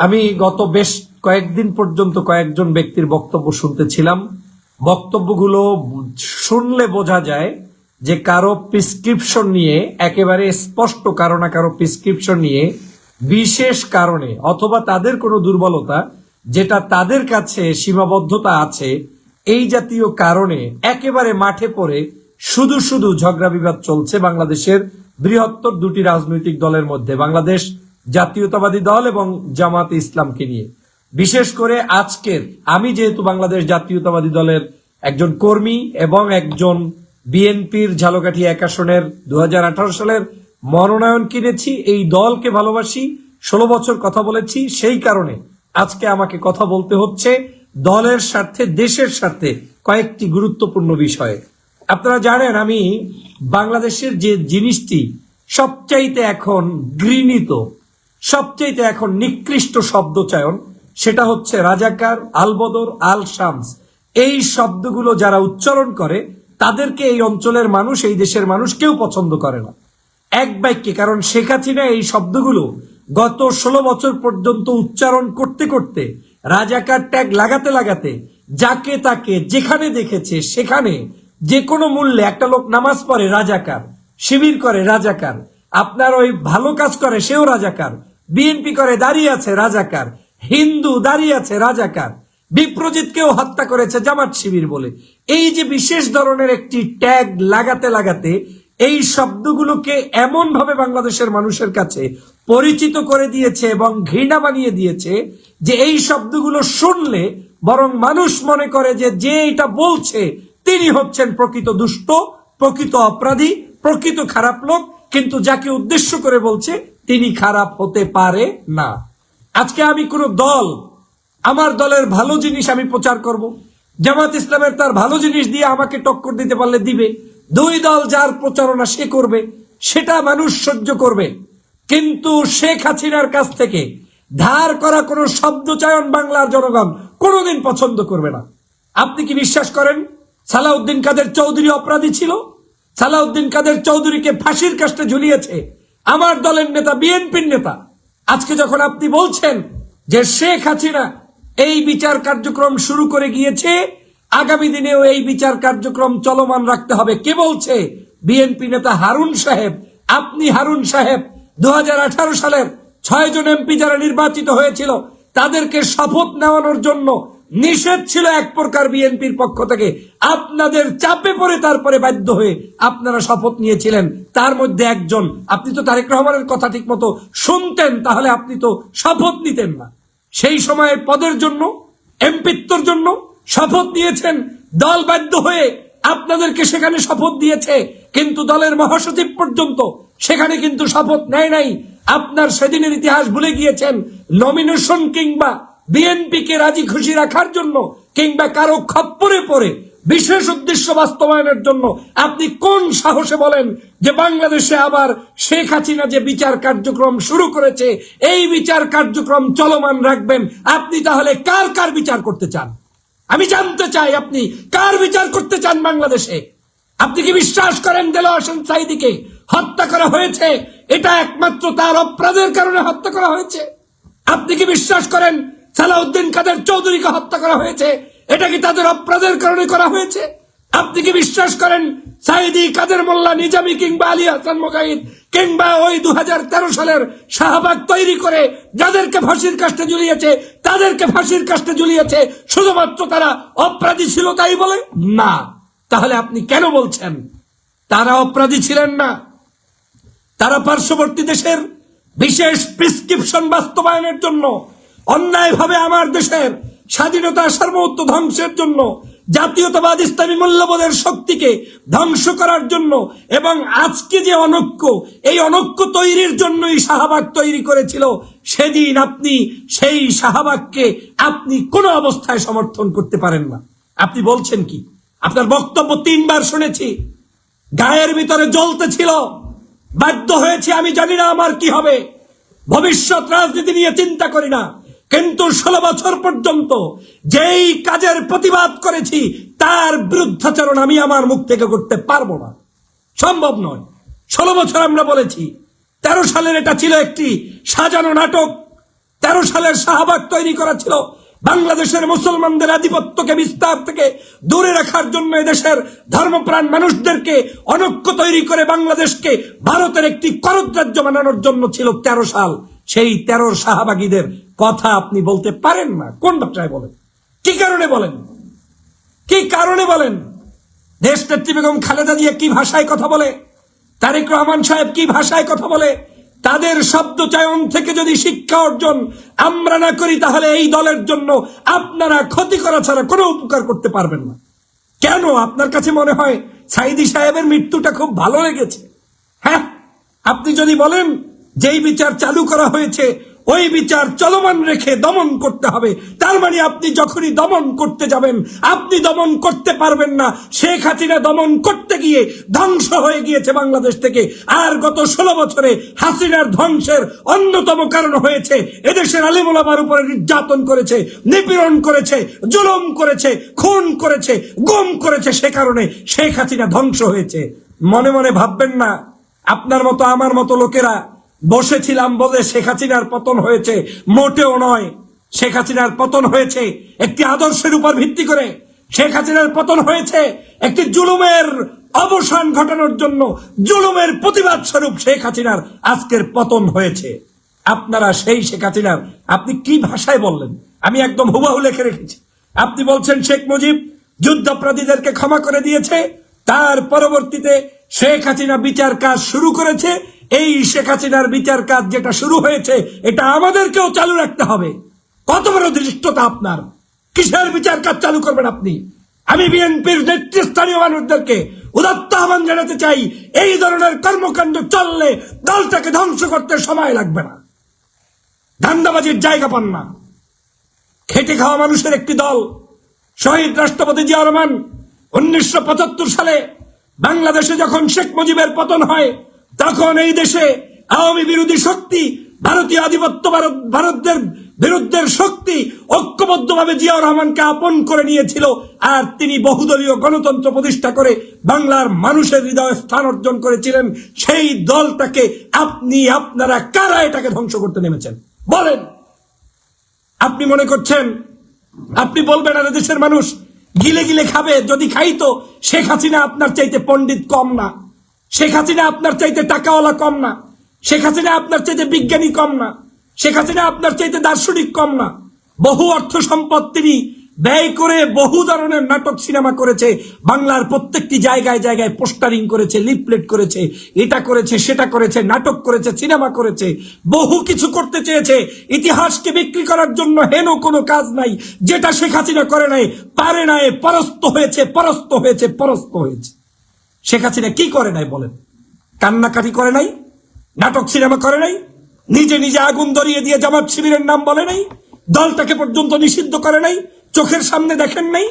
আমি গত বেশ কয়েকদিন পর্যন্ত কয়েকজন ব্যক্তির বক্তব্য শুনতেছিলাম। বক্তব্যগুলো শুনলে বোঝা যায় যে কারও প্রেসক্রিপশন নিয়ে, একেবারে স্পষ্ট কারও না কারও প্রেসক্রিপশন নিয়ে বিশেষ কারণে অথবা তাদের কোনো দুর্বলতা যেটা তাদের কাছে সীমাবদ্ধতা আছে, এই জাতীয় কারণে একেবারে মাঠে পড়ে শুধু শুধু ঝগড়া বিবাদ চলছে বাংলাদেশের বৃহত্তর দুটি রাজনৈতিক দলের মধ্যে, বাংলাদেশ জাতীয়তাবাদী দল এবং জামাত ইসলামকে নিয়ে। বিশেষ করে আজকের, আমি যেহেতু বাংলাদেশ জাতীয়তাবাদী দলের একজন কর্মী এবং একজন বিএনপির ঝালকাঠি এক আসনের দু হাজার আঠারো সালের মনোনয়ন কিনেছি, এই দলকে ভালোবাসি, ষোলো বছর কথা বলেছি, সেই কারণে আজকে আমাকে কথা বলতে হচ্ছে দলের স্বার্থে, দেশের স্বার্থে কয়েকটি গুরুত্বপূর্ণ বিষয়ে। আপনারা জানেন, আমি বাংলাদেশের যে জিনিসটি সবচাইতে এখন ঘৃণিত সবচাইতে এখন নিকৃষ্ট শব্দচয়ন, সেটা হচ্ছে রাজাকার আলবদর আল শামস এই শব্দগুলো যারা উচ্চারণ করে, তাদেরকে এই অঞ্চলের মানুষ, এই দেশের মানুষ কেউ পছন্দ করে না। এক বাক্যে, কারণ শেখ হাসিনা এই শব্দগুলো গত ষোলো বছর পর্যন্ত উচ্চারণ করতে করতে, রাজাকার ট্যাগ লাগাতে লাগাতে, যাকে তাকে যেখানে দেখেছে, সেখানে যে কোনো মূল্যে একটা লোক নামাজ পড়ে রাজাকার, শিবির করে রাজাকার, আপনার ওই ভালো কাজ করে সেও রাজাকার বিএনপি করে দাঁড়িয়ে আছে রাজাকার, হিন্দু দাঁড়িয়ে আছে রাজাকার, বিপ্রজিৎকেও হত্যা করেছে জামাত শিবির বলে। এই যে বিশেষ ধরনের একটি ট্যাগ লাগাতে লাগাতে এই শব্দগুলোকে এমন ভাবে বাংলাদেশের মানুষের কাছে পরিচিত করে দিয়েছে এবং ঘৃণা বানিয়ে দিয়েছে যে এই শব্দগুলো শুনলে বরং মানুষ মনে করে যে যে এটা বলছে তিনি হচ্ছেন প্রকৃত দুষ্ট, প্রকৃত অপরাধী, প্রকৃত খারাপ লোক, কিন্তু যাকে উদ্দেশ্য করে বলছে তিনি খারাপ হতে পারে না। আজকে আমি কোন দল, আমার দলের ভালো জিনিস আমি প্রচার করব। জামাত ইসলামের তার ভালো জিনিস দিয়ে আমাকে টক্কর দিতে পারলে দিবে। দুই দল যার প্রচারণা সে করবে, সেটা মানুষ সহ্য করবে। কিন্তু শেখ হাসিনার কাছ থেকে ধার করা কোনো শব্দচয়ন বাংলার জনগণ কোনোদিন পছন্দ করবে না। আপনি কি বিশ্বাস করেন, সালাউদ্দিন কাদের চৌধুরী অপরাধী ছিল? সালাউদ্দিন কাদের চৌধুরীকে ফাঁসির কাস্টে ঝুলিয়েছে? আমার দলের নেতা, বিএনপির নেতা। আজকে যখন আপনি বলছেন যে শেখ হাসিনা এই বিচার কার্যক্রম শুরু করে গিয়েছে, আগামী দিনেও এই বিচার কার্যক্রম চলমান রাখতে হবে। কে বলছে? বিএনপি নেতা হারুন সাহেব। আপনি হারুন সাহেব দু হাজার আঠারো সালের ছয় জন এমপি যারা নির্বাচিত হয়েছিল, তাদেরকে শপথ নেওয়ানোর জন্য নিষেধ ছিল এক প্রকার বিএনপির পক্ষ থেকে। আপনাদের চাপে পড়ে তারপরে বাধ্য হয়ে আপনারা শপথ নিয়েছিলেন। তার মধ্যে একজন, আপনি তো তারেক রহমানের কথা ঠিক মতো শুনতেন, তাহলে আপনি তো শপথ নিতেন না। সেই সময়ের পদের জন্য এমপিত্বর জন্য শপথ নিয়েছেন। দল বাধ্য হয়ে আপনাদেরকে সেখানে শপথ দিয়েছে, কিন্তু দলের মহাসচিব পর্যন্ত সেখানে কিন্তু শপথ নেয় নাই। আপনার সেদিনের ইতিহাস ভুলে গিয়েছেন। নমিনেশন কিংবা বিএনপি কে রাজি খুশি রাখার জন্য কিংবা কারও খপ্পরে পড়ে বিশেষ উদ্দেশ্য বাস্তবায়নের জন্য আপনি কোন সাহসে বলেন যে বাংলাদেশে আবার শেখ হাসিনা যে বিচার কার্যক্রম শুরু করেছে, এই বিচার কার্যক্রম চলমান রাখবেন, আপনি তাহলে কার কার বিচার করতে চান? আমি জানতে চাই আপনি কার বিচার করতে চান বাংলাদেশে? আপনি কি বিশ্বাস করেন দেল হোসেন সাইদিকে হত্যা করা হয়েছে? এটা একমাত্র তার অপরাধের কারণে হত্যা করা হয়েছে। আপনি কি বিশ্বাস করেন সালাউদ্দিন কাদের চৌধুরীকে হত্যা করা হয়েছে, এটা কি তাদের অপরাধের কারণে করা হয়েছে? আপনি কি বিশ্বাস করেন সাইদি কাদের মোল্লা নিজামি কিংবা আলী হাসান মোকাইদ কিংবা ওই দু হাজার তেরো সালের শাহবাগ তৈরি করে যাদেরকে ফাঁসির কাস্টে ঝুলিয়েছে, তাদেরকে ফাঁসির কাস্টে ঝুলিয়েছে, শুধুমাত্র তারা অপরাধী ছিল তাই বলে? না। তাহলে আপনি কেন বলছেন? তারা অপরাধী ছিলেন না। তারা পার্শ্ববর্তী দেশের বিশেষ প্রেসক্রিপশন বাস্তবায়নের জন্য অন্যায়ভাবে আমার দেশের স্বাধীনতা সার্বত্ব ধ্বংসের জন্য, জাতীয়তাবাদ ইসলামী মূল্যবোধের শক্তিকে ধ্বংস করার জন্য এবং আজকে যে অনক্য, এই অনক্য তৈরির জন্যই শাহবাগ তৈরি করেছিল, সেদিন আপনি সেই শাহবাগকে আপনি কোনো অবস্থায় সমর্থন করতে পারেন না। আপনি বলছেন কি? আপনার বক্তব্য তিনবার শুনেছি। গায়ের ভিতরে জ্বলতে ছিল। বাধ্য হয়েছে, আমি জানি না আমার কি হবে। ভবিষ্যৎ রাজনীতি নিয়ে চিন্তা করি না। কিন্তু ষোলো বছর পর্যন্ত যেই কাজের প্রতিবাদ করেছি, তার বিরুদ্ধাচরণ আমি আমার মুখ থেকে করতে পারব না। সম্ভব নয়। ষোলো বছর আমরা বলেছি, তেরো সালের এটা ছিল একটি সাজানো নাটক। তেরো সালের শাহবাগ তৈরি করা ছিল বাংলাদেশের মুসলমানদের আধিপত্যকে বিস্তার থেকে দূরে রাখার জন্য এদেশের ধর্মপ্রাণ মানুষদেরকে অনক্য তৈরি করে বাংলাদেশকে ভারতের একটি করদ্রাজ্য বানানোর জন্য ছিল তেরো সাল। সেই তেরোর শাহবাগীদের কথা আপনি বলতে পারেন না। কোন ভাষায় বলেন? কি কারণে বলেন? কি কারণে বলেন? দেশ নেত্রী বেগম খালেদা জিয়া কি ভাষায় কথা বলে? তারেক রহমান সাহেব কি ভাষায় কথা বলে? তাদের শব্দ চয়ন থেকে যদি শিক্ষা অর্জন আমরা না করি, তাহলে এই দলের জন্য আপনারা ক্ষতি করা ছাড়া কোনো উপকার করতে পারবেন না। কেন? আপনার কাছে মনে হয় সাইদি সাহেবের মৃত্যুটা খুব ভালো লেগেছে। হ্যাঁ? আপনি যদি বলেন যেই বিচার চালু করা হয়েছে, ওই বিচার চলমান রেখে দমন করতে হবে। তার মানে আপনি যখনই দমন করতে যাবেন, আপনি দমন করতে পারবেন না। শেখ হাসিনা দমন করতে গিয়ে ধ্বংস হয়ে গিয়েছে বাংলাদেশ থেকে। আর গত ষোলো বছরে হাসিনার ধ্বংসের অন্যতম কারণ হয়েছে, এদেশের আলিমুলামার উপরে নির্যাতন করেছে, নিপীড়ন করেছে, জুলুম করেছে, খুন করেছে, গুম করেছে সে কারণে শেখ হাসিনা ধ্বংস হয়েছে। মনে মনে ভাববেন না, আপনার মতো আমার মতো লোকেরা বসেছিলাম বলে শেখ হাসিনার পতন হয়েছে, মোটেও নয়। শেখ হাসিনার পতন হয়েছে একটি আদর্শের উপর ভিত্তি করে। শেখ হাসিনার পতন হয়েছে একটি জুলুমের অবসান ঘটানোর জন্য, জুলুমের প্রতিবাদ স্বরূপ শেখ হাসিনার আজকের পতন হয়েছে। আপনারা সেই শেখ হাসিনার, আপনি কি ভাষায় বললেন? আমি একদম হুবাহু লিখে রেখেছি। আপনি বলছেন, শেখ মুজিব যুদ্ধাপরাধীদেরকে ক্ষমা করে দিয়েছে, তার পরবর্তীতে শেখ হাসিনা বিচার কাজ শুরু করেছে এই শেখ হাসিনার বিচার কাজ যেটা শুরু হয়েছে, এটা আমাদেরকেও চালু রাখতে হবে। কত বড় দৃষ্টতা আপনার? কিসের বিচার কাজ চালু করবেন আপনি? আমি বিএনপির নেতৃস্থানীয় মানুষদেরকে উদাত্ত আহ্বান জানাতে চাই, এই ধরনের কর্মকাণ্ড চললে দলটাকে ধ্বংস করতে সময় লাগবে না। ধান্দাবাজির জায়গা পান না। খেটে খাওয়া মানুষের একটি দল, শহীদ রাষ্ট্রপতি জিয়া রহমান, উনিশশো পঁচাত্তর সালে বাংলাদেশে যখন শেখ মুজিবের পতন হয় তখন এই দেশে আওয়ামী বিরোধী শক্তি, ভারতীয় আধিপত্য ভারত ভারতের বিরুদ্ধের শক্তি ঐক্যবদ্ধভাবে জিয়াউর রহমানকে আপন করে নিয়েছিল আর তিনি বহুদলীয় গণতন্ত্র প্রতিষ্ঠা করে বাংলার মানুষের হৃদয়ে স্থান অর্জন করেছিলেন। সেই দলটাকে আপনি, আপনারা কারা এটাকে ধ্বংস করতে নেমেছেন? বলেন। আপনি মনে করছেন, আপনি বলবেন, আর দেশের মানুষ গিলে গিলে খাবে, যদি খাইতো শেখ হাসিনা আপনার চাইতে পণ্ডিত কম না। শেখ হাসিনা আপনার চাইতে টাকাওয়ালা কম না। শেখ হাসিনা আপনার চাইতে বিজ্ঞানী কম না। শেখ হাসিনা আপনার চাইতে দার্শনিক কম না। বহু অর্থ সম্পদ তিনি ব্যয় করে বহু ধরনের নাটক সিনেমা করেছে। বাংলার প্রত্যেকটি জায়গায় জায়গায় পোস্টারিং করেছে, লিফলেট করেছে, এটা করেছে, সেটা করেছে, নাটক করেছে, সিনেমা করেছে। বহু কিছু করতে চেয়েছে। ইতিহাসকে বিক্রি করার জন্য হেন কোনো কাজ নাই। যেটা শেখ হাসিনা করে নাই, পারে নাই, পরস্ত হয়েছে পরস্ত হয়েছে পরস্ত হয়েছে। শেখ হাসিনা কি করে নাই বলেন? কান্নাকাটি করে নাই? নাটক সিনেমা করে নাই? নিজে নিজে আগুন ধরিয়ে দিয়ে জামাত শিবিরের নাম বলে নাই? দলটাকে পর্যন্ত নিষিদ্ধ করে নাই? চোখের সামনে দেখেন নাই?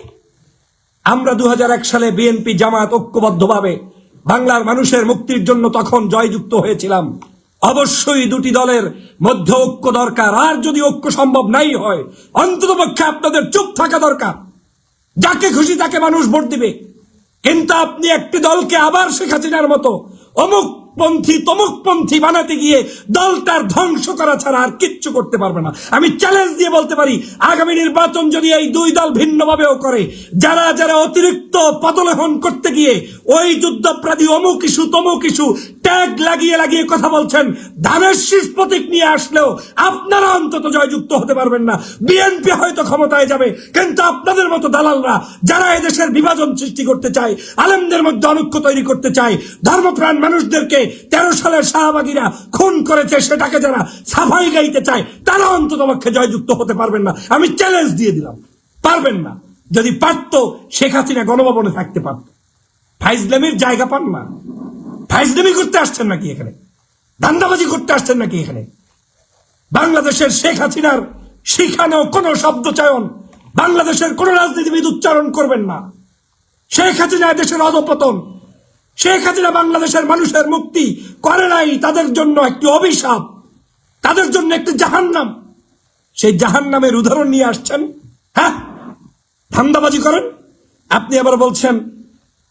আমরা দু হাজার এক সালে বিএনপি জামাত ঐক্যবদ্ধভাবে বাংলার মানুষের মুক্তির জন্য তখন জয়যুক্ত হয়েছিলাম। অবশ্যই দুটি দলের মধ্যে ঐক্য দরকার। আর যদি ঐক্য সম্ভব নাই হয়, অন্ততপক্ষে আপনাদের চুপ থাকা দরকার। যাকে খুশি তাকে মানুষ ভোট দিবে। কিন্তু আপনি একটি দলকে আবার শেখ হাসিনার মতো অমুক পন্থী, তমুক পন্থী বানাতে গিয়ে দলটার ধ্বংস করা ছাড়া আর কিচ্ছু করতে পারবে না। আমি চ্যালেঞ্জ দিয়ে বলতে পারি, আগামী নির্বাচন যদি এই দুই দল ভিন্নভাবেও করে, যারা যারা অতিরিক্ত পদলেহন করতে গিয়ে ওই যুদ্ধপ্রাধী অমুক ইস্যু, তমুক ইস্যু, ট্যাগ লাগিয়ে লাগিয়ে কথা বলছেন, ধানের শীষ প্রতীক নিয়ে আসলেও আপনারা অন্তত জয়যুক্ত হতে পারবেন না। বিএনপি হয়তো ক্ষমতায় যাবে, কিন্তু আপনাদের মতো দালালরা যারা এদেশের বিভাজন সৃষ্টি করতে চায়, আলেমদের মধ্যে অনৈক্য তৈরি করতে চায়, ধর্মপ্রাণ মানুষদেরকে তেরো সালের শাহবাগীরা খুন করেছে, সেটাকে যারা সাফাই গাইতে চায়, তারা অন্তত পক্ষে জয়যুক্ত হতে পারবেন না। আমি চ্যালেঞ্জ দিয়ে দিলাম। পারবেন না। যদি পারত, শেখ হাসিনা গণভবনে থাকতে পারত। ফাইজলামির জায়গা পান না। ফাইজলামি করতে আসছেন নাকি এখানে? ধান্দাবাজি করতে আসছেন নাকি এখানে? বাংলাদেশের শেখ হাসিনার শিখানো কোনো শব্দ চয়ন, বাংলাদেশের কোন রাজনীতিবিদ উচ্চারণ করবেন না। শেখ হাসিনা দেশের অধপতন। শেখ হাসিনা বাংলাদেশের মানুষের মুক্তি করে নাই, তাদের জন্য একটি অভিশাপ, তাদের জন্য একটি জাহান্নাম। সেই জাহান্নামের উদাহরণ নিয়ে আসছেন হ্যাঁ? ধান্দাবাজি করেন। আপনি আবার বলছেন,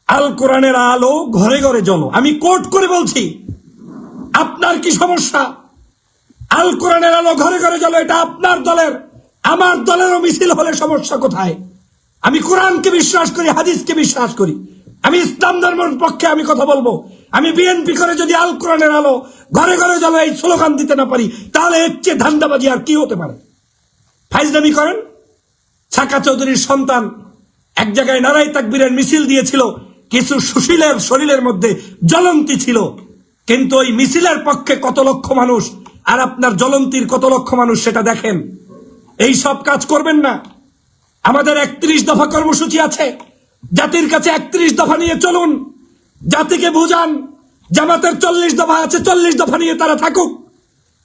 আল কোরআনের আলো ঘরে ঘরে জ্বলো। আমি কোট করে বলছি, আপনার কি সমস্যা? আল কোরআনের আলো ঘরে ঘরে চলো এটা আপনার দলের, আমার দলেরও মিছিল হলে সমস্যা কোথায়? আমি কোরআনকে বিশ্বাস করি, হাদিসকে বিশ্বাস করি। আমি ইসলাম ধর্মের পক্ষে আমি কথা বলব। আমি বিএনপি করে যদি আল কোরআনের আলো ঘরে ঘরে চলো এই স্লোগান দিতে না পারি, তাহলে এর চেয়ে ধান্দাবাজি আর কি হতে পারে? ফাইজদামি করেন। ছাকা চৌধুরীর সন্তান এক জায়গায় নারাই তাকবীরের মিছিল দিয়েছিল, কিছু সুশীলের শরীরের মধ্যে জ্বলন্তি ছিল। কিন্তু ওই মিছিলের পক্ষে কত লক্ষ মানুষ আর আপনার জ্বলন্তির কত লক্ষ মানুষ সেটা দেখেন। এই সব কাজ করবেন না। আমাদের একত্রিশ দফা কর্মসূচি আছে। জাতির কাছে একত্রিশ দফা নিয়ে চলুন। জাতিকে বুঝান, জামাতের চল্লিশ দফা আছে, চল্লিশ দফা নিয়ে তারা থাকুক।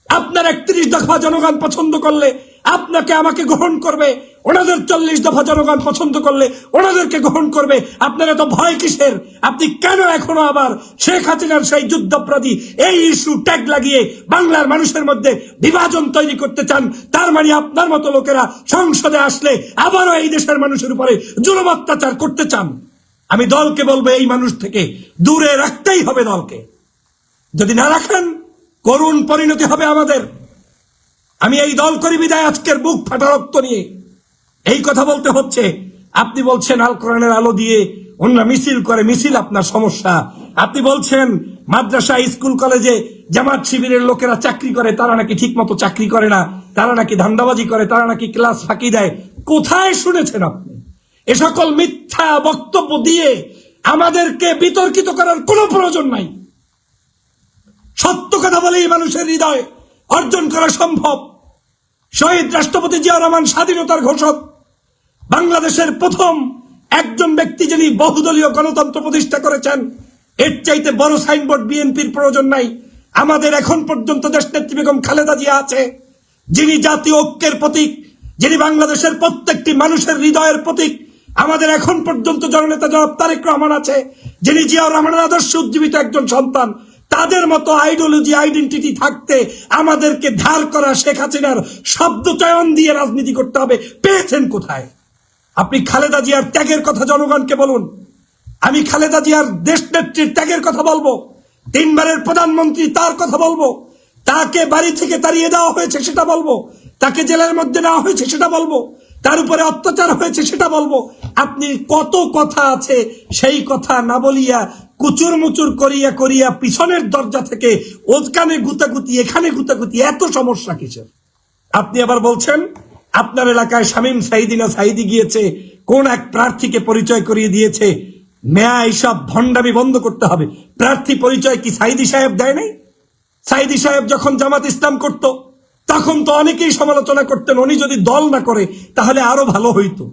আপনার একত্রিশ দফা জনগণ পছন্দ করলে আপনাকে আমাকে গ্রহণ করবে। ওনাদের চল্লিশ দফা জনগণ পছন্দ করলে ওনাদেরকে গ্রহণ করবে। আপনার এত ভয় কিসের? আপনি কেন এখনও আবার শেখ হাসিনার সেই যুদ্ধপ্রাধী এই ইস্যু ট্যাগ লাগিয়ে বাংলার মানুষের মধ্যে বিভাজন তৈরি করতে চান? তার মানে আপনার মতো লোকেরা সংসদে আসলে আবারও এই দেশের মানুষের উপরে জুলুম অত্যাচার করতে চান। আমি দলকে বলব এই মানুষ থেকে দূরে রাখতেই হবে দলকে। যদি না রাখেন, করুণ পরিণতি হবে আমাদের। আমি এই দল করি বিদায় আজকের বুক ফাটা রক্ত নিয়ে। এই কথা বলতে হচ্ছে। আপনি বলছেন আল কোরআনের আলো দিয়ে অন্যরা মিছিল করে, মিছিল আপনার সমস্যা। আপনি বলছেন মাদ্রাসা, স্কুল, কলেজে জামাত শিবিরের লোকেরা চাকরি করে, তারা নাকি ঠিক মতো চাকরি করে না, তারা নাকি ধান্দাবাজি করে, তারা নাকি ক্লাস ফাঁকি দেয়। কোথায় শুনেছেন আপনি? এ সকল মিথ্যা বক্তব্য দিয়ে আমাদেরকে বিতর্কিত করার কোনো প্রয়োজন নাই। সত্য কথা বলেই মানুষের হৃদয় অর্জন করা সম্ভব। শহীদ রাষ্ট্রপতি জিয়া রহমান স্বাধীনতার ঘোষক। বাংলাদেশের প্রথম একজন ব্যক্তি যিনি বহুদলীয় গণতন্ত্র প্রতিষ্ঠা করেছেন, এর চাইতে বড় সাইনবোর্ড বিএনপির প্রয়োজন নাই। আমাদের এখন পর্যন্ত দেশনেত্রী বেগম খালেদা জিয়া আছে, যিনি জাতীয় ঐক্যের প্রতীক, যিনি বাংলাদেশের প্রত্যেকটি মানুষের হৃদয়ের প্রতীক। আমাদের এখন পর্যন্ত জননেতা জনাব তারেক রহমান আছে, যিনি জিয়াউর রহমানের আদর্শ উজ্জীবিত একজন সন্তান। তাদের মতো আইডিওলজি, আইডেন্টিটি থাকতে আমাদেরকে ধার করা শেখ হাসিনার শব্দ চয়ন দিয়ে রাজনীতি করতে হবে। পেয়েছেন কোথায়? আপনি খালেদা জিয়ার ত্যাগের কথা জনগণকে বলুন। আমি খালেদা জিয়ার দেশ নেত্রীর ত্যাগের কথা বলব। তিনবারের প্রধানমন্ত্রী তার কথা বলব। তাকে বাড়ি থেকে তাড়িয়ে দেওয়া হয়েছে সেটা বলব। তাকে জেলের মধ্যে নেওয়া হয়েছে সেটা বলব। তার উপরে অত্যাচার হয়েছে সেটা বলব। আপনি কত কথা আছে সেই কথা না বলিয়া কুচুর মুচুর করিয়া করিয়া পিছনের দরজা থেকে ওখানে গুতাগুতি, এখানে গুতাগুতি, এত সমস্যা কিসের? আপনি আবার বলছেন আপনার এলাকায় শামীম সাইদি না সাইদি গিয়েছে, কোন এক প্রার্থীকে পরিচয় করিয়ে দিয়েছে, মেয়া এইসব ভণ্ডামি বন্ধ করতে হবে। প্রার্থী পরিচয় কি সাইদি সাহেব দেয় নাই? সাইদি সাহেব যখন জামাত ইসলাম করত, তখন তো অনেকেই সমালোচনা করতেন, উনি যদি দল না করে, তাহলে আরও ভালো হইতো।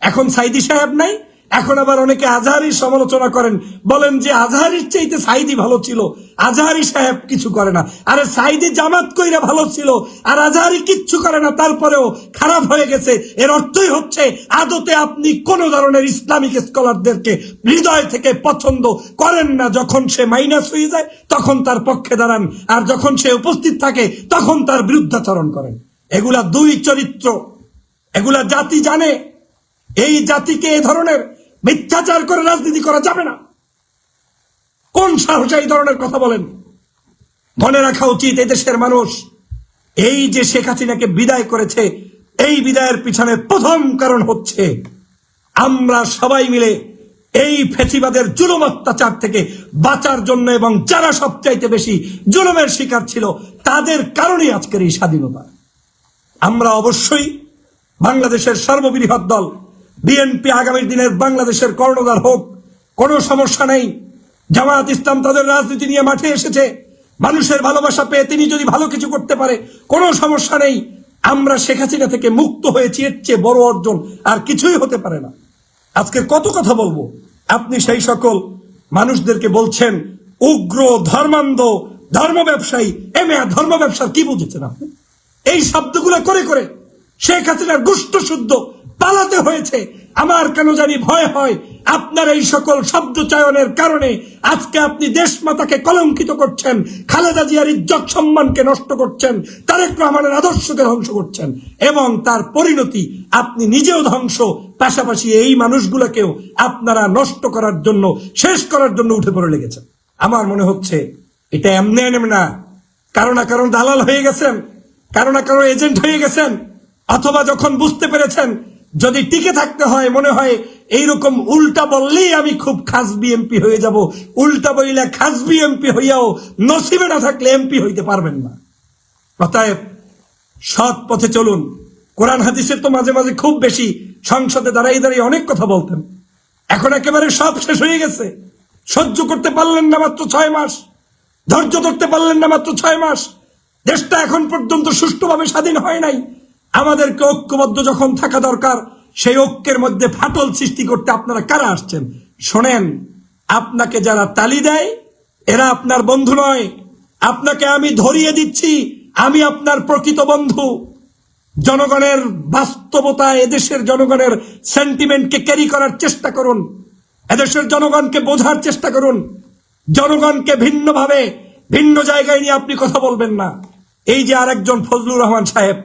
এখন সাইদি সাহেব নাই এখন আবার অনেকে আজহারির সমালোচনা করেন, বলেন যে আজহারির চাইতে সাইদি ভালো ছিল, আজহারি সাহেব কিছু করে না। আরে সাইদি জামাত কইরা ভালো ছিল, আর আজহারি কিচ্ছু করে না, তারপরেও খারাপ হয়ে গেছে। এর অর্থই হচ্ছে, আদতে আপনি কোন ধরনের ইসলামিক স্কলারদেরকে হৃদয় থেকে পছন্দ করেন না। যখন সে মাইনাস হয়ে যায়, তখন তার পক্ষে দাঁড়ান, আর যখন সে উপস্থিত থাকে, তখন তার বিরুদ্ধাচরণ করেন। এগুলা দুই চরিত্র। এগুলা জাতি জানে, এই জাতিকে এ ধরনের মিথ্যাচার করে রাজনীতি করা যাবে না। কোন সাহসে এই ধরনের কথা বলেন? মনে রাখা উচিত এই দেশের মানুষ। এই যে শেখ হাসিনাকে বিদায় করেছে, এই বিদায়ের পিছনে প্রথম কারণ হচ্ছে আমরা সবাই মিলে এই ফেসিবাদের জুলুম অত্যাচার থেকে বাঁচার জন্য এবং যারা সবচাইতে বেশি জুলুমের শিকার ছিল, তাদের কারণেই আজকের এই স্বাধীনতা। আমরা অবশ্যই বাংলাদেশের সর্ববৃহৎ দল বিএনপি আগামী দিনের বাংলাদেশের কর্ণধার হোক, কোনো সমস্যা নেই। জামায়াত ইসলাম তাদের রাজনীতি নিয়ে মাঠে এসেছে। মানুষের ভালোবাসা পেয়ে তিনি যদি ভালো কিছু করতে পারে, কোনো সমস্যা নেই। আমরা শেখ হাসিনা থেকে মুক্ত হয়েছি, এর চেয়ে বড় অর্জন আর কিছুই হতে পারে না। আজকে কত কথা বলব? আপনি সেই সকল মানুষদেরকে বলছেন, উগ্র, ধর্মান্ধ, ধর্ম ব্যবসায়ী। এম ধর্ম ব্যবসার কি বুঝেছেন আপনি? এই শব্দগুলো করে করে শেখ হাসিনার গুষ্ট শুদ্ধ পালাতে হয়েছে। আমার কেন জানি ভয় হয়। আপনার এই সকল শব্দ চয়নের কারণে আজকে আপনি দেশ মাতাকে কলঙ্কিত করছেন, খালেদা জিয়ার ইজ্জত সম্মানকে নষ্ট করছেন, তারেক রহমানের আদর্শকে ধ্বংস করছেন, এবং তার পরিণতি আপনি নিজেও ধ্বংস, পাশাপাশি এই মানুষগুলোকেও আপনারা নষ্ট করার জন্য, শেষ করার জন্য উঠে পড়ে লেগেছেন। আমার মনে হচ্ছে, এটা এমনি এমনি না। কারণ না কারণ দালাল হয়ে গেছেন, কারও না কারও এজেন্ট হয়ে গেছেন, অথবা যখন বুঝতে পেরেছেন যদি টিকে থাকতে হয়, মনে হয় এইরকম উল্টা বললেই আমি খুব খাস এমপি হয়ে যাব। উল্টা বইলে খাসবি এমপি হইয়াও নসিবে না থাকলে এমপি হইতে পারবেন না। অতএব সৎ পথে চলুন। কোরআন হাদিসের তো মাঝে মাঝে খুব বেশি সংসদে দাঁড়াই দাঁড়িয়ে অনেক কথা বলতেন। এখন একেবারে সব শেষ হয়ে গেছে। সহ্য করতে পারলেন না মাত্র ছয় মাস। ধৈর্য ধরতে পারলেন না মাত্র ছয় মাস। দেশটা এখন পর্যন্ত সুষ্ঠুভাবে স্বাধীন হয় নাই। আমাদেরকে ঐক্যবদ্ধ যখন থাকা দরকার, সেই ঐক্যের মধ্যে ফাটল সৃষ্টি করতে আপনারা কারা আসছেন? শোনেন, আপনাকে যারা তালি দেয়, এরা আপনার বন্ধু নয়। আপনাকে আমি ধরিয়ে দিচ্ছি, আমি আপনার প্রকৃত বন্ধু। জনগণের বাস্তবতা, এদেশের জনগণের সেন্টিমেন্টকে ক্যারি করার চেষ্টা করুন। এদেশের জনগণকে বোঝার চেষ্টা করুন। জনগণকে ভিন্নভাবে, ভিন্ন জায়গায় নিয়ে আপনি কথা বলবেন না। এই যে আরেকজন ফজলুর রহমান সাহেব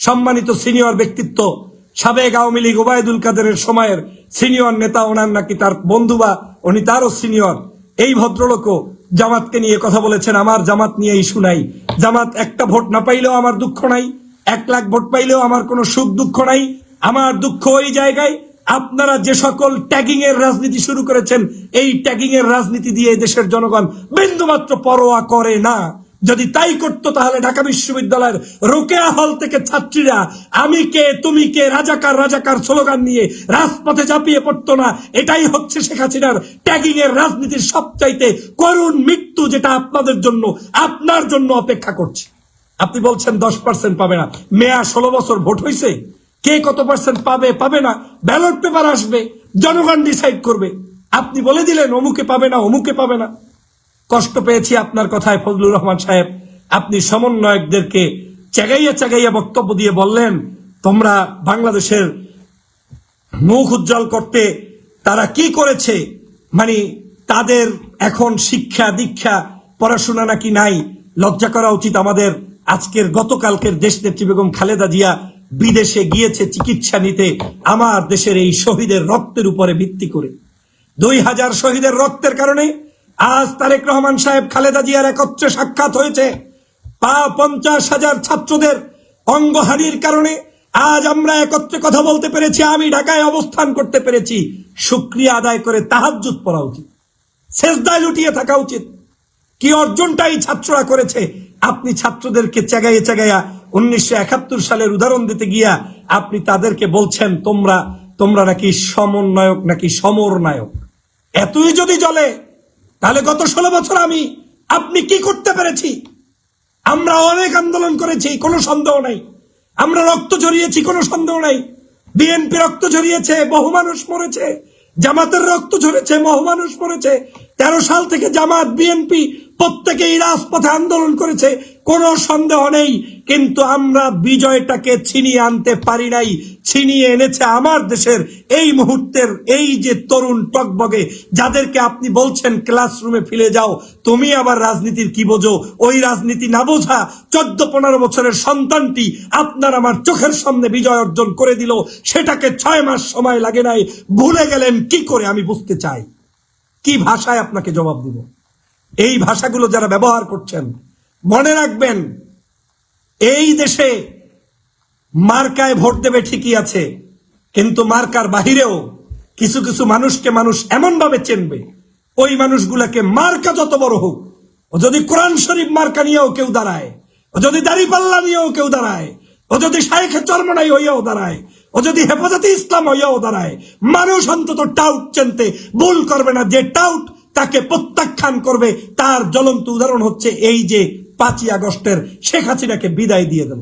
সম্মানিত সিনিয়র ব্যক্তিত্ব, সাবেক আওয়ামী লীগ ওবায়দুল কাদেরের সময়ের সিনিয়র নেতা ওনার নাকি তার বন্ধু বা উনি তারও সিনিয়র। এই ভদ্রলোকও জামাতকে নিয়ে কথা বলেছেন, আমার জামাত নিয়ে ইস্যু নাই। জামাত একটা ভোট না পাইলেও আমার দুঃখ নাই। এক লাখ ভোট পাইলেও আমার কোনো সুখ দুঃখ নাই। আমার দুঃখ ওই জায়গায়, আপনারা যে সকল ট্যাগিং এর রাজনীতি শুরু করেছেন, এই ট্যাগিং এর রাজনীতি দিয়ে দেশের জনগণ বিন্দুমাত্র পরোয়া করে না। যদি তাই করতো তাহলে ঢাকা বিশ্ববিদ্যালয়ের রোকেয়া হল থেকে ছাত্রীরা, আমি কে, তুমি কে, রাজাকার রাজাকার স্লোগান নিয়ে রাজপথে ঝাঁপিয়ে পড়তো না। এটাই হচ্ছে শেখ হাসিনার ট্যাগিং এর রাজনীতির সবচাইতে করুণ মৃত্যু যেটা আপনাদের জন্য, আপনার জন্য অপেক্ষা করছে। আপনি বলছেন দশ পার্সেন্ট পাবে না। মেয়া ষোলো বছর ভোট হয়েছে কে কত পার্সেন্ট পাবে পাবে না? ব্যালট পেপার আসবে, জনগণ ডিসাইড করবে। আপনি বলে দিলেন, অমুকে পাবে না, অমুকে পাবে না। কষ্ট পেয়েছি আপনার কথায় ফজলুর রহমান সাহেব। আপনি সমন্বয়কদেরকে চাগাইয়া চাগাইয়া বক্তব্য দিয়ে বললেন, তোমরা বাংলাদেশের মুখ উজ্জ্বল করতে তারা কি করেছে? মানে তাদের এখন শিক্ষা, দীক্ষা, পড়াশোনা নাকি নাই? লজ্জা করা উচিত আমাদের। আজকের গতকালকের দেশ নেত্রী বেগম খালেদা জিয়া বিদেশে গিয়েছে চিকিৎসা নিতে, আমার দেশের এই শহীদের রক্তের উপরে ভিত্তি করে। দুই হাজার শহীদের রক্তের কারণে আজ তারেক রহমান সাহেব খালেদা জিয়ার একত্রে সাক্ষাৎ হয়েছে। পা পঞ্চাশ হাজার ছাত্রদের অঙ্গহানির কারণে আজ আমরা একত্রে কথা বলতে পেরেছি, আমি ঢাকায় অবস্থান করতে পেরেছি। সুক্রিয়া আদায় করে তাহাজ্জুদ পড়া উচিত। শেষদায় লুটিয়ে থাকা উচিত। কি অর্জনটাই ছাত্ররা করেছে, আপনি ছাত্রদেরকে চেগাইয়ে চেগাইয়া উনিশশো একাত্তর সালের উদাহরণ দিতে গিয়া আপনি তাদেরকে বলছেন, তোমরা তোমরা নাকি সমন্বয়ক, নাকি সমর নায়ক এতই যদি চলে তাহলে গত ষোলো বছর আমি, আপনি কি করতে পেরেছি? আমরা অনেক আন্দোলন করেছি, কোনো সন্দেহ নাই। আমরা রক্ত ঝরিয়েছি, কোনো সন্দেহ নাই। বিএনপি রক্ত ঝরিয়েছে, বহু মানুষ মরেছে, জামাতের রক্ত ঝরেছে, বহু মানুষ মরেছে। তেরো সাল থেকে জামাত, বিএনপি প্রত্যেকেই রাজপথে আন্দোলন করেছে, কোনো সন্দেহ নেই। কিন্তু আমরা বিজয়টাকে ছিনিয়ে আনতে পারি নাই। ছিনিয়ে এনেছে আমার দেশের এই মুহূর্তের এই যে তরুণ টকবগে। যাদেরকে আপনি বলছেন, ক্লাসরুমে ফিরে যাও। তুমি আবার রাজনীতির কি বোঝো? ওই রাজনীতি না বোঝা চোদ্দ পনেরো বছরের সন্তানটি আপনার আমার চোখের সামনে বিজয় অর্জন করে দিল। সেটাকে ছয় মাস সময় লাগে নাই। ভুলে গেলেন কি করে? আমি বুঝতে চাই। কি ভাষায় আপনাকে জবাব দিব? এই ভাষাগুলো যারা ব্যবহার করছেন, মনে রাখবেন এই দেশে মার্কায় ভোট দেবে ঠিকই আছে, কিন্তু মার্কার বাহিরেও কিছু কিছু মানুষকে মানুষ এমন ভাবে চেনবে। ওই মানুষগুলাকে মার্কা যত বড় হোক, ও যদি কোরআন শরীফ মার্কা নিয়েও কেউ দাঁড়ায়, ও যদি দাড়িপাল্লা নিয়েও কেউ দাঁড়ায়, ও যদি শাইখে চর্মনাই হইয়াও দাঁড়ায়, ও যদি হেফাজতে ইসলাম হইয়াও দাঁড়ায়, মানুষ অন্তত টাউট চেনতে ভুল করবে না। যে টাউট তাকে প্রত্যাখ্যান করবে, তার জ্বলন্ত উদাহরণ হচ্ছে এই যে পাঁচই আগস্টের শেখ হাসিনাকে বিদায় দিয়ে দেব।